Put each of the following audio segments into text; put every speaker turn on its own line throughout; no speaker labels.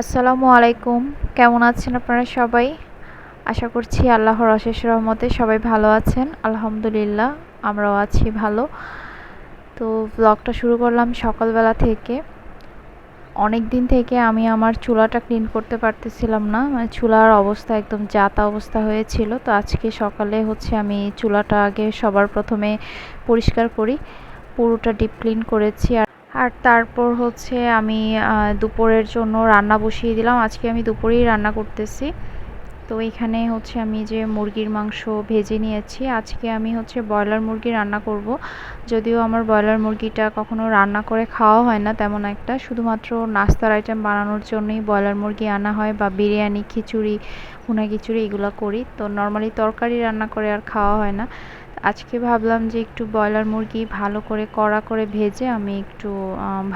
আসসালামু আলাইকুম। কেমন আছেন আপনারা সবাই? আশা করছি আল্লাহর অশেষ রহমতে সবাই ভালো আছেন। আলহামদুলিল্লাহ, আমরাও আছি ভালো। তো ব্লগটা শুরু করলাম সকালবেলা থেকে। অনেক দিন থেকে আমি আমার চুলাটা ক্লিন করতে পারতেছিলাম না। মানে চুলার অবস্থা একদম জাতা অবস্থা হয়েছিল। তো আজকে সকালে হচ্ছে আমি চুলাটা আগে সবার প্রথমে পরিষ্কার করি। পুরোটা ডিপ ক্লিন করেছি আর আর তারপর হচ্ছে আমি দুপুরের জন্য রান্না বসিয়ে দিলাম। আজকে আমি দুপুরেই রান্না করতেছি। তো এখানে হচ্ছে আমি যে মুরগির মাংস ভেজে নিয়েছি, আজকে আমি হচ্ছে ব্রয়লার মুরগি রান্না করব। যদিও আমার ব্রয়লার মুরগিটা কখনো রান্না করে খাওয়া হয় না তেমন একটা। শুধুমাত্র নাস্তার আইটেম বানানোর জন্যই ব্রয়লার মুরগি আনা হয় বা বিরিয়ানি, খিচুড়ি, ভুনা খিচুড়ি এগুলো করি। তো নর্মালি তরকারি রান্না করে আর খাওয়া হয় না। আজকে ভাবলাম যে একটু ব্রয়লার মুরগি ভালো করে কড়া করে ভেজে আমি একটু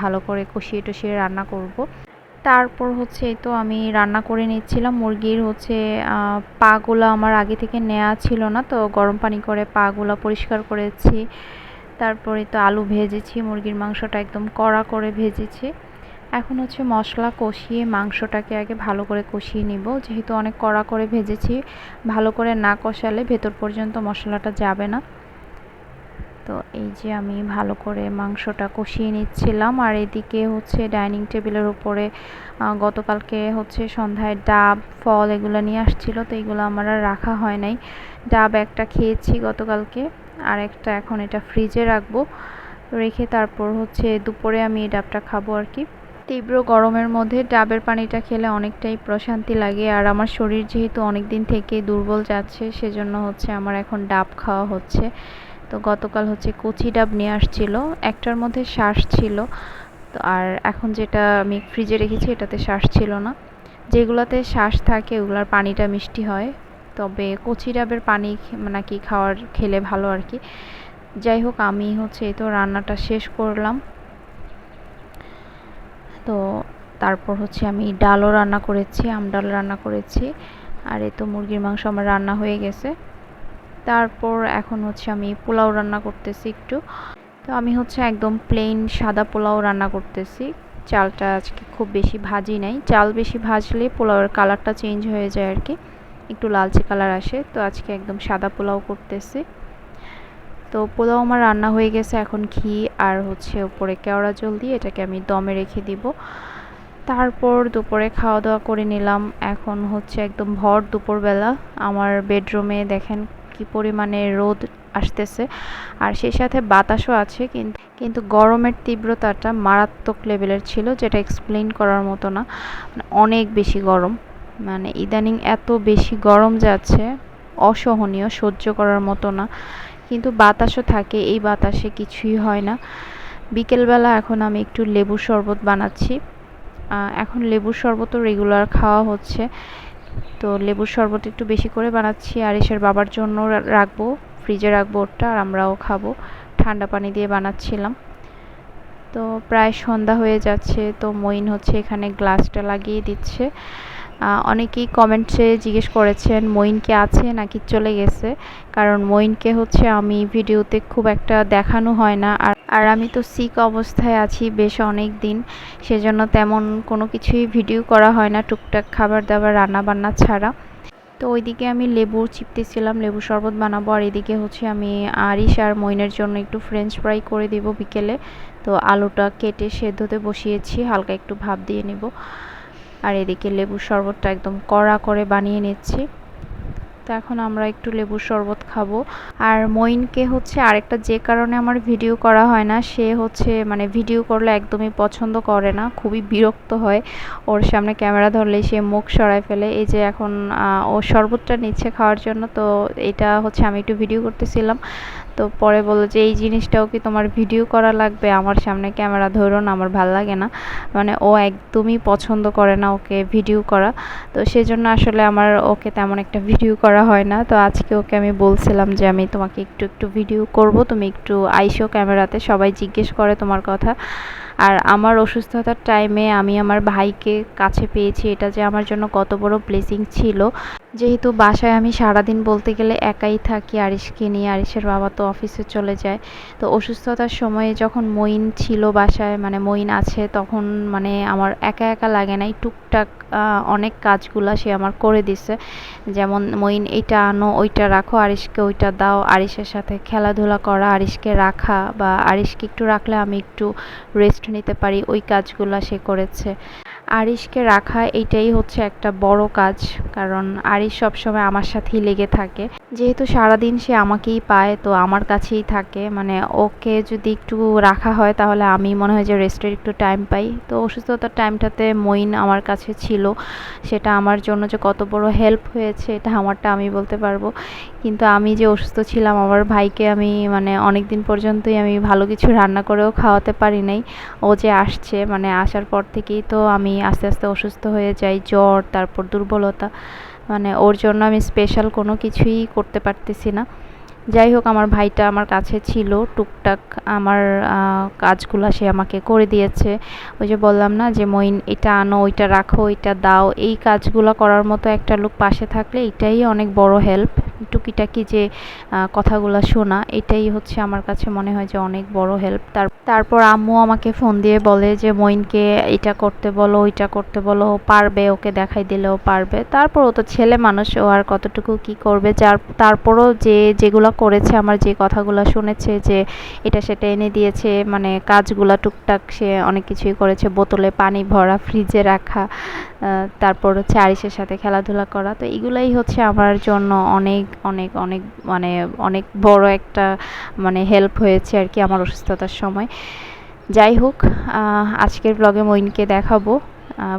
ভালো করে কষিয়ে টষিয়ে রান্না করব। তারপর হচ্ছে এই তো আমি রান্না করে নিচ্ছিলাম। মুরগির হচ্ছে পাগুলো আমার আগে থেকে নেওয়া ছিল না, তো গরম পানি করে পাগুলো পরিষ্কার করেছি। তারপরে তো আলু ভেজেছি, মুরগির মাংসটা একদম কড়া করে ভেজেছি। এখন হচ্ছে মশলা কষিয়ে মাংসটাকে আগে ভালো করে কষিয়ে নিব। যেহেতু অনেক কড়া করে ভেজেছি, ভালো করে না কষালে ভেতর পর্যন্ত মশলাটা যাবে না। তো এই যে আমি ভালো করে মাংসটা কষিয়ে নিচ্ছিলাম। আর এদিকে হচ্ছে ডাইনিং টেবিলের উপরে গতকালকে হচ্ছে সন্ধ্যায় ডাব, ফল এগুলো নিয়ে আসছিল, তো এগুলো আমার আর রাখা হয় নাই। ডাব একটা খেয়েছি গতকালকে, আর একটা এখন এটা ফ্রিজে রাখব। রেখে তারপর হচ্ছে দুপুরে আমি এই ডাবটা খাব আর কি। তীব্র গরমের মধ্যে ডাবের পানিটা খেলে অনেকটাই প্রশান্তি লাগে। আর আমার শরীর যেহেতু অনেক দিন থেকে দুর্বল যাচ্ছে, সেজন্য হচ্ছে আমার এখন ডাব খাওয়া হচ্ছে। তো গতকাল হচ্ছে কচি ডাব নিয়ে আসছিল। একটার মধ্যে শ্বাস ছিল। তো আর এখন যেটা আমি ফ্রিজে রেখেছি, এটাতে শ্বাস ছিল না। যেগুলোতে শ্বাস থাকে, ওগুলার পানিটা মিষ্টি হয়। তবে কচি ডাবের পানি নাকি খাওয়ার খেলে ভালো আর কি। যাই হোক, আমি হচ্ছে এই তো রান্নাটা শেষ করলাম। তো তারপর হচ্ছে আমি ডালও রান্না করেছি, আম ডাল রান্না করেছি, আর এই তো মুরগির মাংস আমার রান্না হয়ে গেছে। তারপর এখন হচ্ছে আমি পোলাও রান্না করতেছি একটু। তো আমি হচ্ছে একদম প্লেন সাদা পোলাও রান্না করতেছি। চালটা আজকে খুব বেশি ভাজি নাই। চাল বেশি ভাজলে পোলাওয়ের কালারটা চেঞ্জ হয়ে যায় আর কি একটু লালচে কালার আসে। তো আজকে একদম সাদা পোলাও করতেছি। তো পোলাও আমার রান্না হয়ে গেছে, এখন ঘি আর হচ্ছে উপরে কেওড়া জল দিয়ে এটাকে আমি দমে রেখে দিব। তারপর দুপুরে খাওয়া দাওয়া করে নিলাম। এখন হচ্ছে একদম ভর দুপুরবেলা। আমার বেডরুমে দেখেন কি পরিমাণে রোদ আসতেছে। আর সেই সাথে বাতাসও আছে কিন্তু কিন্তু গরমের তীব্রতাটা মারাত্মক লেভেলের ছিল, যেটা এক্সপ্লেন করার মতো না। মানে অনেক বেশি গরম। মানে ইদানিং এত বেশি গরম যাচ্ছে, অসহনীয়, সহ্য করার মতো না। কিন্তু বাতাসও থাকে, এই বাতাসে কিছুই হয় না। বিকেলবেলা এখন আমি একটু লেবু শরবত বানাচ্ছি। এখন লেবুর শরবতও রেগুলার খাওয়া হচ্ছে। তো লেবুর শরবত একটু বেশি করে বানাচ্ছি আর এসের বাবার জন্য রাখব ফ্রিজে রাখব ওটা আর আমরাও খাব। ঠান্ডা পানি দিয়ে বানাচ্ছিলাম। তো প্রায় সন্ধ্যা হয়ে যাচ্ছে, তো মইন হচ্ছে এখানে গ্লাসটা লাগিয়ে দিচ্ছে। অনেকেই কমেন্টসে জিজ্ঞেস করেছেন মইনকে আছে নাকি চলে গেছে? কারণ মইনকে হচ্ছে আমি ভিডিওতে খুব একটা দেখানো হয় না। আর আর আমি তো সিক অবস্থায় আছি বেশ অনেক দিন, সেজন্য তেমন কোনো কিছুই ভিডিও করা হয় না টুকটাক খাবার দাবার রান্না বান্না ছাড়া। তো ওইদিকে আমি লেবু চিপতেছিলাম, লেবু শরবত বানাবো, আর এদিকে হচ্ছে আমি আরিশ আর মইনের জন্য একটু ফ্রেঞ্চ ফ্রাই করে দেব বিকেলে। তো আলুটা কেটে সেদ্ধতে বসিয়েছি, হালকা একটু ভাপ দিয়ে নেব। আর এদিকে লেবুর শরবতটা একদম কড়া করে বানিয়ে নিচ্ছি। তো এখন আমরা একটু লেবুর শরবত খাব। আর মইনকে হচ্ছে আরেকটা যে কারণে আমার ভিডিও করা হয় না, সে হচ্ছে মানে ভিডিও করলে একদমই পছন্দ করে না, খুবই বিরক্ত হয়। ওর সামনে ক্যামেরা ধরলে সে মুখ সরায় ফেলে। এই যে এখন ও শরবতটা নিচ্ছে খাওয়ার জন্য, তো এটা হচ্ছে আমি একটু ভিডিও করতেছিলাম। তো পরে বলল যে, এই জিনিসটাও কি তোমার ভিডিও করা লাগবে? আমার সামনে ক্যামেরা ধরো না, আমার ভালো লাগে না। মানে ও একদমই পছন্দ করে না ওকে ভিডিও করা। তো সেজন্য আসলে আমার ওকে তেমন একটা ভিডিও করা হয় না। তো আজকে ওকে আমি বলছিলাম যে, আমি তোমাকে একটু একটু ভিডিও করব। তুমি একটু আইসো ক্যামেরাতে সবাই জিজ্ঞেস করে তোমার কথা। আর আমার অসুস্থতার টাইমে আমি আমার ভাইকে কাছে পেয়েছি। এটা যে আমার জন্য কত বড় ব্লেসিং ছিল। যেহেতু বাসায় আমি সারাদিন বলতে গেলে একাই থাকি, আরিশকে নিয়ে আরিশের বাবা তো অফিসে চলে যায়। তো অসুস্থতার সময়ে যখন মইন ছিল বাসায় মানে মইন আছে, তখন মানে আমার একা একা লাগে নাই। টুকটাক অনেক কাজগুলা সে আমার করে দিছে। যেমন মইন এইটা আনো, ওইটা রাখো, আরিশকে ওইটা দাও, আরিশের সাথে খেলাধুলা করা, আরিশকে রাখা বা আরিশকে একটু রাখলে আমি একটু রেস্ট নিতে পারি। ওই কাজগুলা সে করেছে। আরিশকে রাখা এইটাই হচ্ছে একটা বড় কাজ, কারণ আরিশ সবসময় আমার সাথেই লেগে থাকে। যেহেতু সারাদিন সে আমাকেই পায়, তো আমার কাছেই থাকে। মানে ওকে যদি একটু রাখা হয়, তাহলে আমি মনে হয় যে রেস্টের একটু টাইম পাই। তো অসুস্থতার টাইমটাতে মইন আমার কাছে ছিল। সেটা আমার জন্য যে কত বড় হেল্প হয়েছে, এটা আমারটা আমি বলতে পারব। কিন্তু আমি যে অসুস্থ ছিলাম, আমার ভাইকে আমি মানে অনেক দিন পর্যন্তই আমি ভালো কিছু রান্না করেও খাওয়াতে পারি নাই। ও যে আসছে মানে আসার পর থেকেই তো আমি আস্তে আস্তে অসুস্থ হয়ে যাই, জ্বর, তারপর দুর্বলতা। মানে ওর জন্য আমি স্পেশাল কোনো কিছুই করতে পারতেছি না। যাই হোক, আমার ভাইটা আমার কাছে ছিল, টুকটাক আমার কাজগুলো সে আমাকে করে দিয়েছে। ওই যে বললাম না যে মইন এটা আনো, ওইটা রাখো, ওইটা দাও। এই কাজগুলো করার মতো একটা লোক পাশে থাকলে এটাই অনেক বড় হেল্প টুকিটাকি যে কথাগুলো শোনা, এটাই হচ্ছে আমার কাছে মনে হয় যে অনেক বড় হেল্প তার, তারপর আম্মু আমাকে ফোন দিয়ে বলে যে মইনকে এটা করতে বলো, ওইটা করতে বলো পারবে, ওকে দেখাই দিলেও পারবে। তারপর ও তো ছেলে মানুষ, ও আর কতটুকু কি করবে? যার, তারপরও যে, যেগুলো করেছে, আমার যে কথাগুলো শুনেছে যে, এটা সেটা এনে দিয়েছে মানে কাজগুলো টুকটাক সে অনেক কিছুই করেছে, বোতলে পানি ভরা ফ্রিজে রাখা তারপর হচ্ছে আরিসের সাথে খেলাধুলা করা। তো এগুলাই হচ্ছে আমার জন্য অনেক অনেক অনেক মানে অনেক বড় একটা মানে হেল্প হয়েছে আর কি আমার অসুস্থতার সময়। যাই হোক আজকের ব্লগে মইনকে দেখাবো।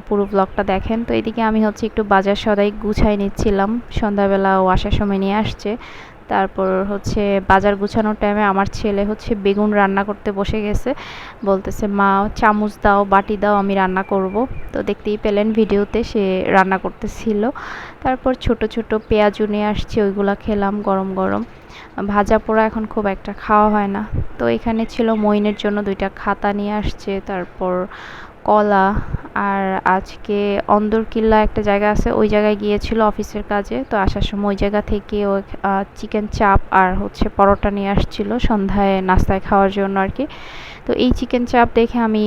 পুরো ব্লগটা দেখেন। তো এদিকে আমি হচ্ছে একটু বাজার সদাই গুছাই নিচ্ছিলাম। সন্ধ্যাবেলা ও আসার সময় নিয়ে আসছে। তারপর হচ্ছে বাজার গুছানোর টাইমে আমার ছেলে হচ্ছে বেগুন রান্না করতে বসে গেছে। বলতেছে, মা, চামচ দাও, বাটি দাও, আমি রান্না করব। তো দেখতেই পেলেন ভিডিওতে সে রান্না করতেছিল। তারপর ছোট ছোট পেঁয়াজও নিয়ে আসছে, ওইগুলো খেলাম গরম গরম। ভাজা পোড়া এখন খুব একটা খাওয়া হয় না। তো এখানে ছিল মইনের জন্য দুইটা খাতা নিয়ে আসছে, তারপর কলা আর আজকে অন্দরকিল্লা একটা জায়গা আছে, ওই জায়গায় গিয়েছিল অফিসের কাজে। তো আসার সময় ওই জায়গা থেকে ও চিকেন চাপ আর হচ্ছে পরোটা নিয়ে আসছিল সন্ধ্যায় নাস্তায় খাওয়ার জন্য আর কি। তো এই চিকেন চাপ দেখে আমি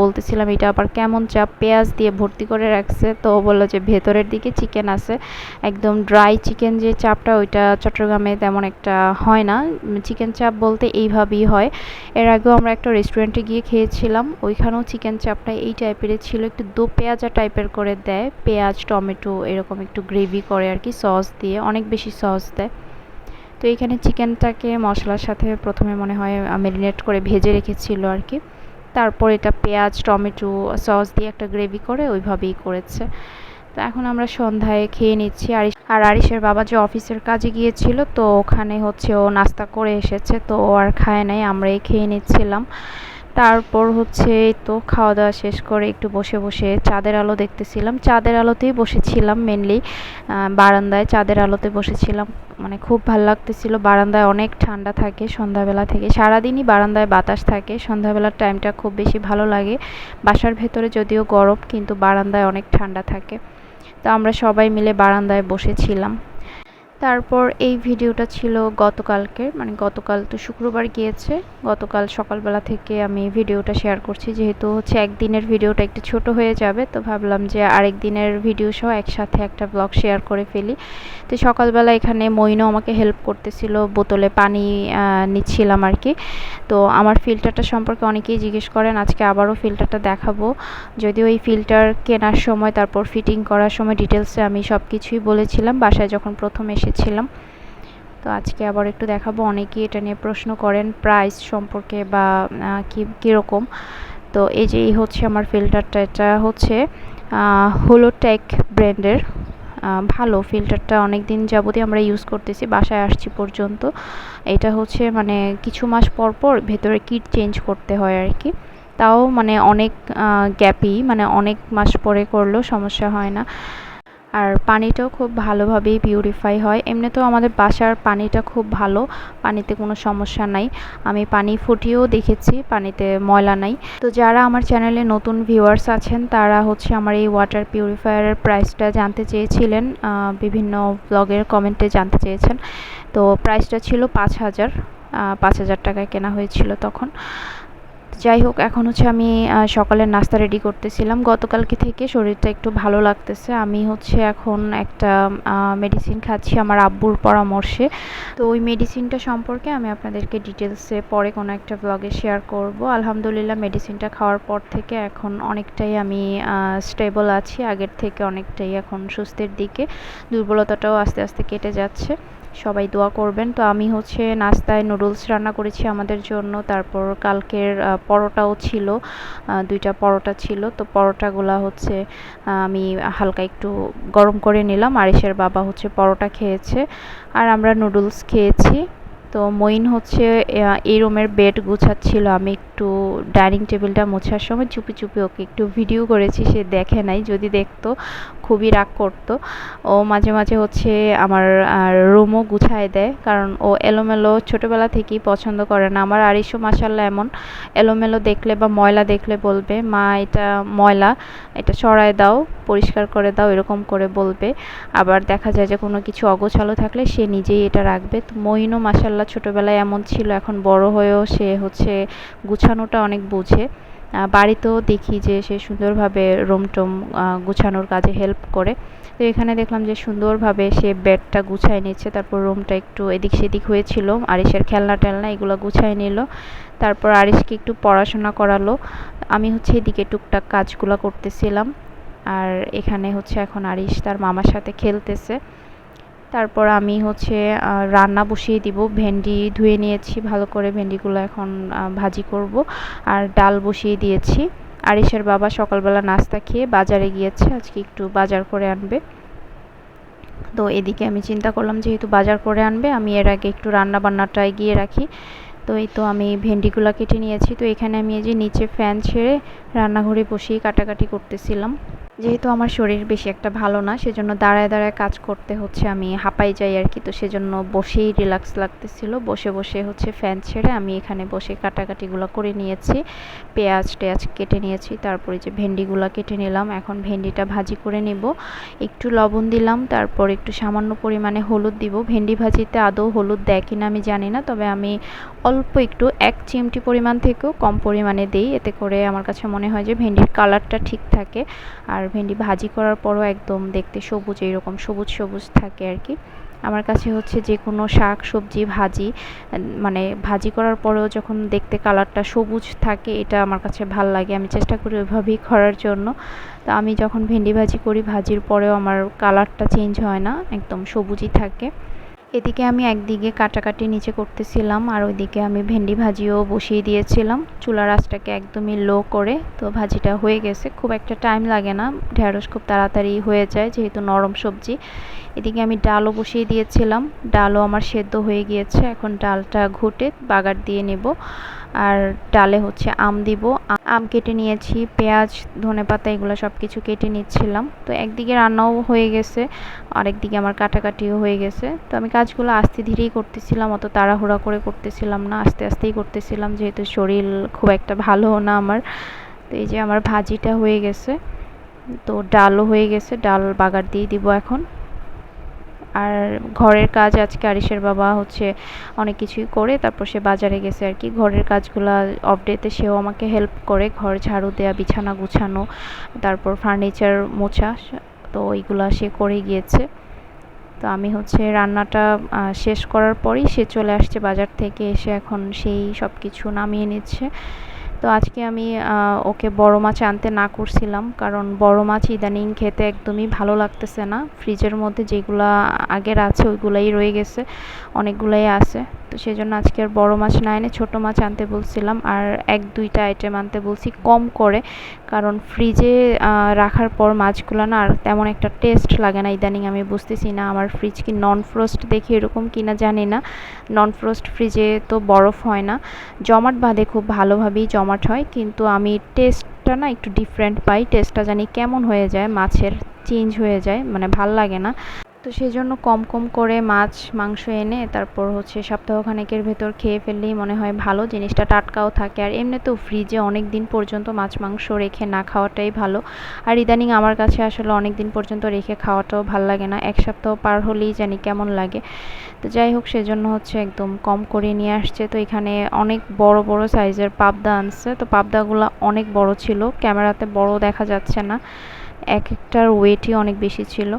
বলতেছিলাম এটা আবার কেমন চাপ পেঁয়াজ দিয়ে ভর্তি করে রাখছে। তো বলল যে ভেতরের দিকে চিকেন আছে। একদম ড্রাই চিকেন যে চাপটা ওইটা চট্টগ্রামে তেমন একটা হয় না। চিকেন চাপ বলতে এইভাবেই হয়। এর আগেও আমরা একটা রেস্টুরেন্টে গিয়ে খেয়েছিলাম। ওইখানেও চিকেন চাপটা এই টাইপের ছিল একটু দো পেঁয়াজা টাইপের করে দেয়। পেঁয়াজ, টমেটো এরকম একটু গ্রেভি করে আর কি সস দিয়ে। অনেক বেশি সস দেয়। তো এখানে চিকেনটাকে মশলার সাথে প্রথমে মনে হয় ম্যারিনেট করে ভেজে রেখেছিল আর কি। তারপর এটা পেঁয়াজ, টমেটো সস দিয়ে একটা গ্রেভি করে ওইভাবেই করেছে। তো এখন আমরা সন্ধ্যায় খেয়ে নিচ্ছি। আরিশ, আর আরিশের বাবা যে অফিসের কাজে গিয়েছিল, তো ওখানে হচ্ছে ও নাস্তা করে এসেছে, তো ও আর খায় নাই, আমরাই খেয়ে নিচ্ছিলাম। তারপর হচ্ছে তো খাওয়া দাওয়া শেষ করে একটু বসে বসে চাঁদের আলো দেখতেছিলাম। চাঁদের আলোতেই বসেছিলাম মেনলি বারান্দায় চাঁদের আলোতে বসেছিলাম। মানে খুব ভালো লাগতেছিল, বারান্দায় অনেক ঠান্ডা থাকে সন্ধ্যাবেলা থেকে। সারাদিনই বারান্দায় বাতাস থাকে, সন্ধ্যাবেলার টাইমটা খুব বেশি ভালো লাগে। বাসার ভেতরে যদিও গরম, কিন্তু বারান্দায় অনেক ঠান্ডা থাকে। তো আমরা সবাই মিলে বারান্দায় বসেছিলাম। তারপর এই ভিডিওটা ছিল গতকালকের মানে গতকাল তো শুক্রবার গিয়েছে। গতকাল সকালবেলা থেকে আমি ভিডিওটা শেয়ার করছি। যেহেতু হচ্ছে একদিনের ভিডিওটা একটু ছোট হয়ে যাবে, তো ভাবলাম যে আরেক দিনের ভিডিও সহ একসাথে একটা ব্লগ শেয়ার করে ফেলি। তো সকালবেলা এখানে মইনও আমাকে হেল্প করতেছিল, বোতলে পানি নিচ্ছিলাম আর কি তো আমার ফিল্টারটা সম্পর্কে অনেকেই জিজ্ঞেস করেন, আজকে আবারও ফিল্টারটা দেখাবো। যদিও এই ফিল্টার কেনার সময়, তারপর ফিটিং করার সময় ডিটেলসে আমি সব কিছুই বলেছিলাম। বাসায় যখন প্রথম এসেছিলাম। তো আজকে আবার একটু দেখাবো। অনেকেই এটা নিয়ে প্রশ্ন করেন প্রাইস সম্পর্কে বা কী, কীরকম। তো এই যে এই হচ্ছে আমার ফিল্টারটা এটা হচ্ছে হোলোটেক ব্র্যান্ডের ভালো ফিল্টারটা অনেক দিন যাবতই আমরা ইউজ করতেছি, বাসায় আসছি পর্যন্ত। এটা হচ্ছে মানে কিছু মাস পর পর ভেতরে কিট চেঞ্জ করতে হয় আর কি তাও মানে অনেক গ্যাপই মানে অনেক মাস পরে করলেও সমস্যা হয় না। আর পানিটাও খুব ভালোভাবেই পিউরিফাই হয়। এমনিতেও আমাদের বাসার পানিটা খুব ভালো, পানিতে কোনো সমস্যা নাই। আমি পানি ফুটিয়েও দেখেছি, পানিতে ময়লা নাই। তো যারা আমার চ্যানেলে নতুন ভিউয়ার্স আছেন, তারা হচ্ছে আমার এই ওয়াটার পিউরিফায়ারের প্রাইসটা জানতে চেয়েছিলেন বিভিন্ন ব্লগের কমেন্টে জানতে চেয়েছেন। তো প্রাইসটা ছিল পাঁচ হাজার পাঁচ হাজার টাকায় কেনা হয়েছিল তখন। যাই হোক, এখন হচ্ছে আমি সকালের নাস্তা রেডি করতেছিলাম। গতকালকে থেকে শরীরটা একটু ভালো লাগতেছে। আমি হচ্ছে এখন একটা মেডিসিন খাচ্ছি আমার আব্বুর পরামর্শে। তো ওই মেডিসিনটা সম্পর্কে আমি আপনাদেরকে ডিটেলসে পরে কোনো একটা ব্লগে শেয়ার করব। আলহামদুলিল্লাহ মেডিসিনটা খাওয়ার পর থেকে এখন অনেকটাই আমি স্টেবল আছি। আগের থেকে অনেকটাই এখন সুস্থের দিকে। দুর্বলতাটাও আস্তে আস্তে কেটে যাচ্ছে। সবাই দোয়া করবেন। তো আমি হচ্ছে নাস্তায় নুডলস রান্না করেছি আমাদের জন্য। তারপর কালকের পরোটাও ছিল। দুইটা পরোটা ছিল। তো পরোটাগুলা হচ্ছে আমি হালকা একটু গরম করে নিলাম। আরিসের বাবা হচ্ছে পরোটা খেয়েছে। আর আমরা নুডলস খেয়েছি। তো মইন হচ্ছে এই রুমের বেড গুছাচ্ছিল। আমি একটু ডাইনিং টেবিলটা মোছার সময় চুপি চুপি ওকে একটু ভিডিও করেছি, সে দেখে নাই, যদি দেখতো খুবই রাগ করতো। ও মাঝে মাঝে হচ্ছে আমার রুমও গুছায় দেয়, কারণ ও এলোমেলো ছোটোবেলা থেকেই পছন্দ করে না। আমার আরিসও মাসাল্লাহ এমন, এলোমেলো দেখলে বা ময়লা দেখলে বলবে, মা, এটা ময়লা, এটা সরায় দাও, পরিষ্কার করে দাও, এরকম করে বলবে। আবার দেখা যায় যে কোনো কিছু অগোছালো থাকলে সে নিজেই এটা রাখবে। তো মইনও মাসাল্লাহ ছোটোবেলায় এমন ছিল, এখন বড় হয়েও সে হচ্ছে গুছানোটা অনেক বুঝে। বাড়িতেও দেখি যে সে সুন্দরভাবে রুম টুম গুছানোর কাজে হেল্প করে। তো এখানে দেখলাম যে সুন্দরভাবে সে বেডটা গুছায় নিচ্ছে, তারপর রুমটা একটু এদিক সেদিক হয়েছিল আরিসের খেলনা টেলনা এগুলো গুছায় নিল। তারপর আরিসকে একটু পড়াশোনা করালো। আমি হচ্ছে এদিকে টুকটাক কাজগুলো করতেছিলাম। আর এখানে হচ্ছে এখন আরিস তার মামার সাথে খেলতেছে। তারপর আমি হচ্ছে রান্না বসিয়ে দিব। ভেন্ডি ধুয়ে নিয়েছি, ভালো করে ভেন্ডিগুলো এখন ভাজি করব। আর ডাল বসিয়ে দিয়েছি। আরিসের বাবা সকালবেলা নাস্তা খেয়ে বাজারে গিয়েছে, আজকে একটু বাজার করে আনবে। তো এদিকে আমি চিন্তা করলাম, যেহেতু বাজার করে আনবে, আমি এর আগে একটু রান্না বান্নাটা এগিয়ে রাখি। তো এই তো আমি ভেন্ডিগুলো কেটে নিয়েছি। তো এখানে আমি এই যে নিচে ফ্যান ছেড়ে রান্নাঘরে বসেই কাটাকাটি করতেছিলাম। যেহেতু আমার শরীর বেশি একটা ভালো না, সেজন্য দাঁড়ায় দাঁড়ায় কাজ করতে হচ্ছে আমি হাঁপাই যাই আর কি। তো সেজন্য বসেই রিল্যাক্স লাগতেছিল। বসে বসে হচ্ছে ফ্যান ছেড়ে আমি এখানে বসে কাটাকাটিগুলো করে নিয়েছি। পেঁয়াজ টেয়াজ কেটে নিয়েছি, তারপরে যে ভেন্ডিগুলো কেটে নিলাম। এখন ভেন্ডিটা ভাজি করে নেব। একটু লবণ দিলাম, তারপর একটু সামান্য পরিমাণে হলুদ দিব। ভেন্ডি ভাজিতে আদৌ হলুদ দেয় কিনা আমি জানি না, তবে আমি অল্প একটু, এক চিমটি পরিমাণ থেকেও কম পরিমাণে দিই। এতে করে আমার কাছে মনে হয় যে ভেন্ডির কালারটা ঠিক থাকে। আর ভেন্ডি ভাজি করার পরও একদম দেখতে সবুজ, এইরকম সবুজ সবুজ থাকে আর কি। আমার কাছে হচ্ছে যে কোনো শাক, সবজি, ভাজি মানে ভাজি করার পরেও যখন দেখতে কালারটা সবুজ থাকে, এটা আমার কাছে ভালো লাগে। আমি চেষ্টা করি ওইভাবেই করার জন্য। তো আমি যখন ভেন্ডি ভাজি করি, ভাজির পরেও আমার কালারটা চেঞ্জ হয় না, একদম সবুজই থাকে। এদিকে আমি একদিকে কাটাকাটি নিচে করতেছিলাম আর ওইদিকে আমি ভেন্ডি ভাজিও বসিয়ে দিয়েছিলাম। চুলার আঁচটাকে একদমই লো করে, তো ভাজিটা হয়ে গেছে। খুব একটা টাইম লাগে না, ঢেঁড়স খুব তাড়াতাড়ি হয়ে যায় যেহেতু নরম সবজি। এদিকে আমি ডালও বসিয়ে দিয়েছিলাম, ডালও আমার সেদ্ধ হয়ে গিয়েছে, এখন ডালটা ঘুটে বাগার দিয়ে নেব। আর ডালে হচ্ছে আম দিব। আম কেটে নিয়েছি, পেঁয়াজ ধনে পাতা এগুলো সব কিছু কেটে নিচ্ছিলাম। তো একদিকে রান্নাও হয়ে গেছে, আরেকদিকে আমার কাটাকাটিও হয়ে গেছে। তো আমি কাজগুলো আস্তে ধীরেই করতেছিলাম, অত তাড়াহুড়া করে করতেছিলাম না, আস্তে আস্তেই করতেছিলাম, যেহেতু শরীর খুব একটা ভালো না আমার। তো এই যে আমার ভাজিটা হয়ে গেছে, তো ডালও হয়ে গেছে, ডাল বাগার দিয়ে দিব এখন। আর ঘরের কাজ আজকে আরিসের বাবা হচ্ছে অনেক কিছুই করে, তারপর সে বাজারে গেছে আর কি। ঘরের কাজগুলো অপডেতে সেও আমাকে হেল্প করে, ঘর ঝাড়ু দেওয়া বিছানা গুছানো, তারপর ফার্নিচার মোছা, তো ওইগুলো সে করে গিয়েছে। তো আমি হচ্ছে রান্নাটা শেষ করার পরেই সে চলে আসছে বাজার থেকে, এসে এখন সেই সব কিছু নামিয়ে নিচ্ছে। তো আজকে আমি ওকে বড় মাছ আনতে না করছিলাম। কারণ বড় মাছ ইদানিং খেতে একদমই ভালো লাগতেছে না। ফ্রিজের মধ্যে যেগুলা আগের আছে, ওইগুলাই রয়ে গেছে, অনেকগুলাই আছে। তো সেই জন্য আজকে আর বড়ো মাছ না এনে ছোটো মাছ আনতে বলছিলাম। আর এক দুইটা আইটেম আনতে বলছি কম করে, কারণ ফ্রিজে রাখার পর মাছগুলো না আর তেমন একটা টেস্ট লাগে না। ইদানিং আমি বুঝতেছি না আমার ফ্রিজ কি নন ফ্রোস্ট দেখি এরকম কিনা জানি না। নন ফ্রোস্ট ফ্রিজে তো বরফ হয় না। জমাট বাঁধে খুব ভালোভাবেই জমাট হয়, কিন্তু আমি টেস্টটা না একটু ডিফারেন্ট পাই। টেস্টটা জানি কেমন হয়ে যায়, মাছের চেঞ্জ হয়ে যায় মানে ভালো লাগে না। তো সেই জন্য কম কম করে মাছ, মাংস এনে তারপর হচ্ছে সপ্তাহখানেকের ভেতর খেয়ে ফেললেই মনে হয় ভালো, জিনিসটা টাটকাও থাকে। আর এমনি তো ফ্রিজে অনেক দিন পর্যন্ত মাছ, মাংস রেখে না খাওয়াটাই ভালো। আর ইদানিং আমার কাছে আসলে অনেক দিন পর্যন্ত রেখে খাওয়াটাও ভালো লাগে না। এক সপ্তাহ পার হলেই জানি কেমন লাগে। তো যাই হোক, সেজন্য হচ্ছে একদম কম করে নিয়ে আসছে। তো এখানে অনেক বড় বড় সাইজের পাবদা আনছে। তো পাবদাগুলো অনেক বড় ছিল। ক্যামেরাতে বড় দেখা যাচ্ছে না। এক একটার ওয়েটই অনেক বেশি ছিল।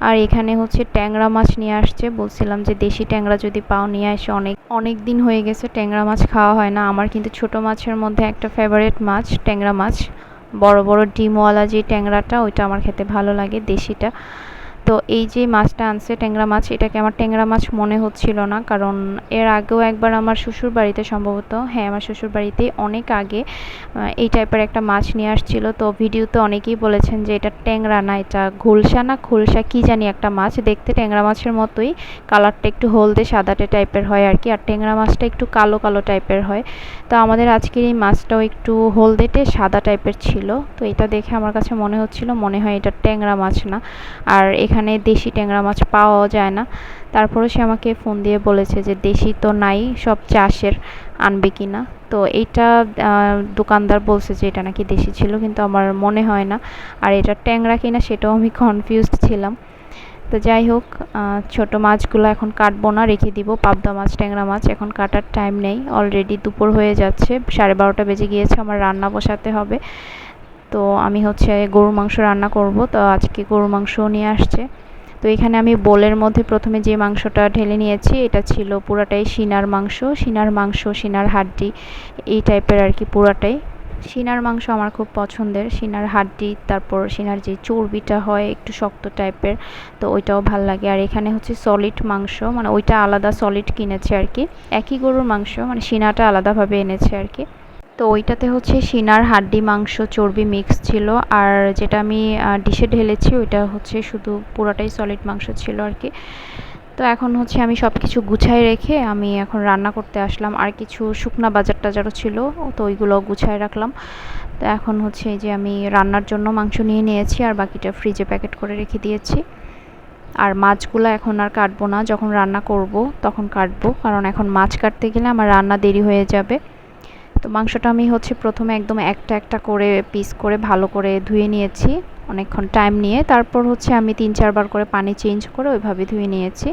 আর এখানে হচ্ছে ট্যাংরা মাছ নিয়ে আসছে। বলছিলাম যে দেশি ট্যাংরা যদি পাও নিয়ে আসে অনেক অনেক দিন হয়ে গেছে ট্যাংরা মাছ খাওয়া হয় না। আমার কিন্তু ছোট মাছের মধ্যে একটা ফেভারেট মাছ ট্যাংরা মাছ। বড় বড় ডিমওয়ালা যে ট্যাংরাটা, ওইটা আমার খেতে ভালো লাগে দেশিটা। তো এই যে মাছটা আনছে, ট্যাংরা মাছ, এটাকে আমার ট্যাংরা মাছ মনে হচ্ছিল না। কারণ এর আগেও একবার আমার শ্বশুর বাড়িতে সম্ভবত হ্যাঁ আমার শ্বশুর বাড়িতে অনেক আগে এই টাইপের একটা মাছ নিয়ে আসছিল। তো ভিডিওতে অনেকেই বলেছেন যে এটা ট্যাংরা না, এটা ঘুলসা না, খুলসা কী জানি একটা মাছ। দেখতে ট্যাংরা মাছের মতোই, কালারটা একটু হলদে সাদাটে টাইপের হয় আর কি, আর ট্যাংরা মাছটা একটু কালো কালো টাইপের হয়। তো আমাদের আজকের এই মাছটাও একটু হলদেটে সাদা টাইপের ছিল। তো এটা দেখে আমার কাছে মনে হচ্ছিল, মনে হয় এটা ট্যাংরা মাছ না। আর এখানে এখানে দেশি ট্যাংরা মাছ পাওয়াও যায় না। তারপরে সে আমাকে ফোন দিয়ে বলেছে যে, দেশি তো নাই, সব চাষের, আনবে কি না? তো এইটা দোকানদার বলছে যে, এটা নাকি দেশি ছিল, কিন্তু আমার মনে হয় না। আর এটা ট্যাংরা কিনা সেটাও আমি কনফিউজড ছিলাম। তো যাই হোক ছোট মাছগুলো এখন কাটবো না, রেখে দিব। পাবদা মাছ, ট্যাংরা মাছ এখন কাটার টাইম নেই। অলরেডি দুপুর হয়ে যাচ্ছে, সাড়ে বারোটা বেজে গিয়েছে, আমার রান্না বসাতে হবে। তো আমি হচ্ছে গরুর মাংস রান্না করব, তো আজকে গরুর মাংস নিয়ে আসছে। তো এখানে আমি বোলের মধ্যে প্রথমে যে মাংসটা ঢেলে নিয়েছি, এটা ছিল পুরাটাই সিনার মাংস। সিনার মাংস, সিনার হাড্ডি, এই টাইপের আর কি পুরাটাই। সিনার মাংস আমার খুব পছন্দের। সিনার হাড্ডি, তারপর সিনার যে চর্বিটা হয় একটু শক্ত টাইপের, তো ওইটাও ভালো লাগে। আর এখানে হচ্ছে সলিড মাংস মানে ওইটা আলাদা সলিড কিনেছে আর কি। একই গরুর মাংস মানে সিনাটা আলাদাভাবে এনেছে আর কি। তো ওইটাতে হচ্ছে সিনার, হাড্ডি, মাংস, চর্বি মিক্স ছিল। আর যেটা আমি ডিশে ঢেলেছি ওইটা হচ্ছে শুধু পুরোটাই সলিড মাংস ছিল আর কি। তো এখন হচ্ছে আমি সব কিছু গুছাই রেখে আমি এখন রান্না করতে আসলাম। আর কিছু শুকনা বাজার টাজারও ছিল, তো ওইগুলো গুছাই রাখলাম। তো এখন হচ্ছে এই যে আমি রান্নার জন্য মাংস নিয়ে নিয়েছি আর বাকিটা ফ্রিজে প্যাকেট করে রেখে দিয়েছি। আর মাছগুলো এখন আর কাটবো না, যখন রান্না করব তখন কাটবো। কারণ এখন মাছ কাটতে গেলে আমার রান্না দেরি হয়ে যাবে। তো মাংসটা আমি হচ্ছে প্রথমে একদম একটা একটা করে পিস করে ভালো করে ধুয়ে নিয়েছি, অনেকক্ষণ টাইম নিয়ে। তারপর হচ্ছে আমি তিন চারবার করে পানি চেঞ্জ করে ওইভাবে ধুয়ে নিয়েছি।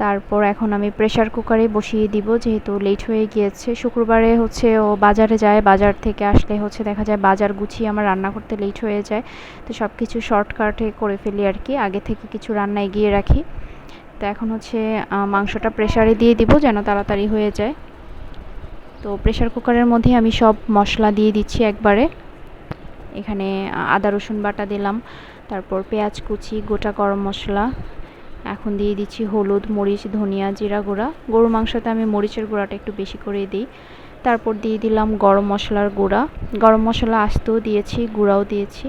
তারপর এখন আমি প্রেশার কুকারে বসিয়ে দিব, যেহেতু লেট হয়ে গিয়েছে। শুক্রবারে হচ্ছে ও বাজারে যায়, বাজার থেকে আসলে হচ্ছে দেখা যায় বাজার গুছিয়ে আমার রান্না করতে লেট হয়ে যায়। তো সব কিছু শর্টকাটে করে ফেলি আর কি, আগে থেকে কিছু রান্না এগিয়ে রাখি। তো এখন হচ্ছে মাংসটা প্রেশারে দিয়ে দিব যেন তাড়াতাড়ি হয়ে যায়। তো প্রেশার কুকারের মধ্যে আমি সব মশলা দিয়ে দিচ্ছি একবারে। এখানে আদা, রসুন বাটা দিলাম, তারপর পেঁয়াজ কুচি, গোটা গরম মশলা। এখন দিয়ে দিচ্ছি হলুদ, মরিচ, ধনিয়া জিরা গুঁড়া। গরু মাংসতে আমি মরিচের গুঁড়াটা একটু বেশি করে দিই। তারপর দিয়ে দিলাম গরম মশলার গুঁড়া। গরম মশলা আস্তেও দিয়েছি, গুঁড়াও দিয়েছি।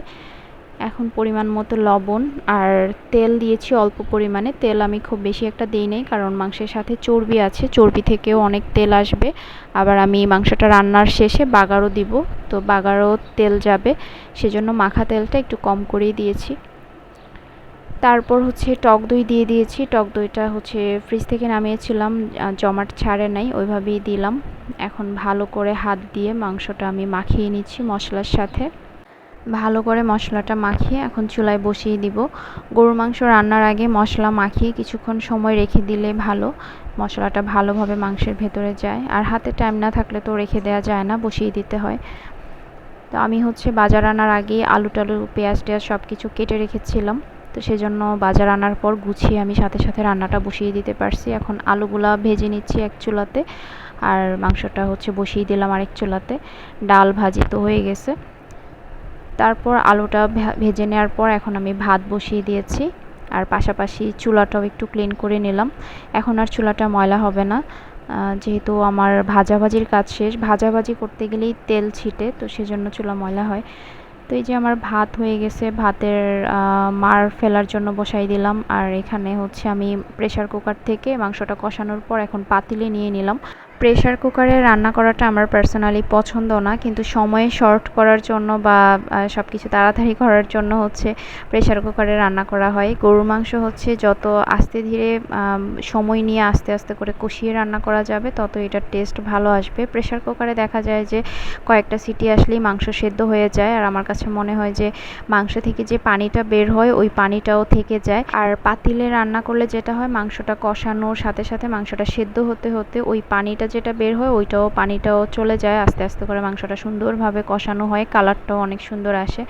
এখন পরিমাণ মতো লবণ আর তেল দিয়েছি, অল্প পরিমাণে। তেল আমি খুব বেশি একটা দিই নেই, কারণ মাংসের সাথে চর্বি আছে। চর্বি থেকেও অনেক তেল আসবে। আবার আমি মাংসটা রান্নার শেষে বাগারও দিব। তো বাগারও তেল যাবে, সেজন্য মাখা তেলটা একটু কম করেই দিয়েছি। তারপর হচ্ছে টক দই দিয়ে দিয়েছি। টক দইটা হচ্ছে ফ্রিজ থেকে নামিয়েছিলাম জমাট ছাড়ে নাই, ওইভাবেই দিলাম। এখন ভালো করে হাত দিয়ে মাংসটা আমি মাখিয়ে নিচ্ছি মশলার সাথে। ভালো করে মশলাটা মাখিয়ে এখন চুলায় বসিয়ে দিব। গরুর মাংস রান্নার আগে মশলা মাখিয়ে কিছুক্ষণ সময় রেখে দিলে ভালো। মশলাটা ভালোভাবে মাংসের ভেতরে যায়। আর হাতে টাইম না থাকলে তো রেখে দেওয়া যায় না, বসিয়ে দিতে হয়। তো আমি হচ্ছে বাজার আনার আগে আলু টালু, পেঁয়াজ টেয়াজ সব কিছু কেটে রেখেছিলাম। তো সেজন্য বাজার আনার পর গুছিয়ে আমি সাথে সাথে রান্নাটা বসিয়ে দিতে পারছি। এখন আলুগুলা ভেজে নিচ্ছি এক চুলাতে। আর মাংসটা হচ্ছে বসিয়ে দিলাম আরেক চুলাতে। ডাল ভাজি তো হয়ে গেছে। তারপর আলুটা ভেজে নেওয়ার পর এখন আমি ভাত বসিয়ে দিয়েছি। আর পাশাপাশি চুলাটাও একটু ক্লিন করে নিলাম। এখন আর চুলাটা ময়লা হবে না। যেহেতু আমার ভাজাভাজির কাজ শেষ, ভাজাভাজি করতে গেলেই তেল ছিটে, তো সেজন্য চুলা ময়লা হয়। তো এই যে আমার ভাত হয়ে গেছে, ভাতের মার ফেলার জন্য বসাই দিলাম। আর এখানে হচ্ছে আমি প্রেসার কুকার থেকে মাংসটা কষানোর পর এখন পাতিলে নিয়ে নিলাম। প্রেসার কুকারে রান্না করাটা আমার পার্সোনালি পছন্দ না, কিন্তু সময়ে শর্ট করার জন্য বা সব কিছু তাড়াতাড়ি করার জন্য হচ্ছে প্রেসার কুকারে রান্না করা হয়। গরুর মাংস হচ্ছে যত আস্তে ধীরে সময় নিয়ে আস্তে আস্তে করে কষিয়ে রান্না করা যাবে, তত এটার টেস্ট ভালো আসবে। প্রেশার কুকারে দেখা যায় যে, কয়েকটা সিটি আসলেই মাংস সেদ্ধ হয়ে যায়, আর আমার কাছে মনে হয় যে, মাংস থেকে যে পানিটা বের হয়, ওই পানিটাও থেকে যায়। আর পাতিলে রান্না করলে যেটা হয়, মাংসটা কষানোর সাথে সাথে মাংসটা সেদ্ধ হতে হতে ওই পানিটা যেটা বের হয় ওইটাও, পানিটাও চলে যায়, আস্তে আস্তে করে মাংসটা সুন্দরভাবে কষানো হয়, কালারটাও অনেক সুন্দর আসে।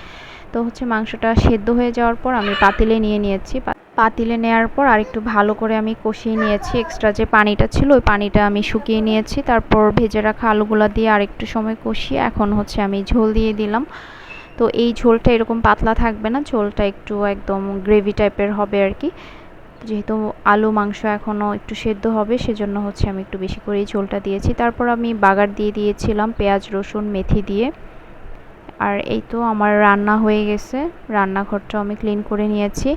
তো হচ্ছে মাংসটা সেদ্ধ হয়ে যাওয়ার পর আমি পাতিলে নিয়ে নিয়েছি। পাতিলে নেওয়ার পর আর একটু ভালো করে আমি কষিয়ে নিয়েছি। এক্সট্রা যে পানিটা ছিল ওই পানিটা আমি শুকিয়ে নিয়েছি। তারপর ভেজে রাখা আলুগুলা দিয়ে আর একটু সময় কষিয়ে এখন হচ্ছে আমি ঝোল দিয়ে দিলাম। তো এই ঝোলটা এরকম পাতলা থাকবে না, ঝোলটা একটু একদম গ্রেভি টাইপের হবে আর কি। যেহেতু আলু, মাংস এখনও একটু সেদ্ধ হবে, সেজন্য হচ্ছে আমি একটু বেশি করেই ঝোলটা দিয়েছি। তারপর আমি বাগার দিয়ে দিয়েছিলাম পেঁয়াজ, রসুন, মেথি দিয়ে। আর এই তো আমার রান্না হয়ে গেছে। রান্নাঘরটাও আমি ক্লিন করে নিয়েছি।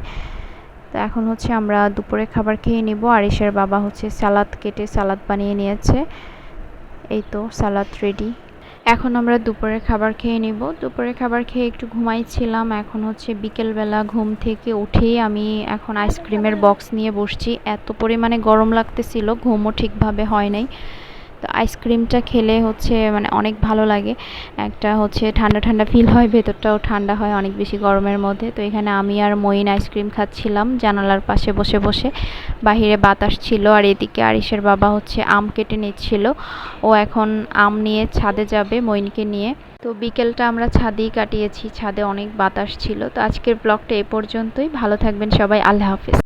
তো এখন হচ্ছে আমরা দুপুরে খাবার খেয়ে নিব। আরিসের বাবা হচ্ছে সালাদ কেটে সালাদ বানিয়ে নিয়েছে। এই তো সালাদ রেডি। এখন আমরা দুপুরের খাবার খেয়ে নিব। দুপুরের খাবার খেয়ে একটু ঘুমাইছিলাম। এখন হচ্ছে বিকেলবেলা ঘুম থেকে উঠেই আমি এখন আইসক্রিমের বক্স নিয়ে বসছি। এত পরিমাণে গরম লাগতেছিল, ঘুমও ঠিকভাবে হয় নাই। তো আইসক্রিমটা খেলে হচ্ছে মানে অনেক ভালো লাগে। একটা হচ্ছে ঠান্ডা ঠান্ডা ফিল হয়, ভেতরটাও ঠান্ডা হয় অনেক বেশি গরমের মধ্যে। তো এখানে আমি আর মইন আইসক্রিম খাচ্ছিলাম জানালার পাশে বসে বসে। বাহিরে বাতাস ছিল আর এদিকে আরিসের বাবা হচ্ছে আম কেটে নিচ্ছিল। ও এখন আম নিয়ে ছাদে যাবে মইনকে নিয়ে। তো বিকেলটা আমরা ছাদেই কাটিয়েছি, ছাদে অনেক বাতাস ছিল। তো আজকের ব্লগটা এ পর্যন্তই। ভালো থাকবেন সবাই, আল্লাহ হাফিজ।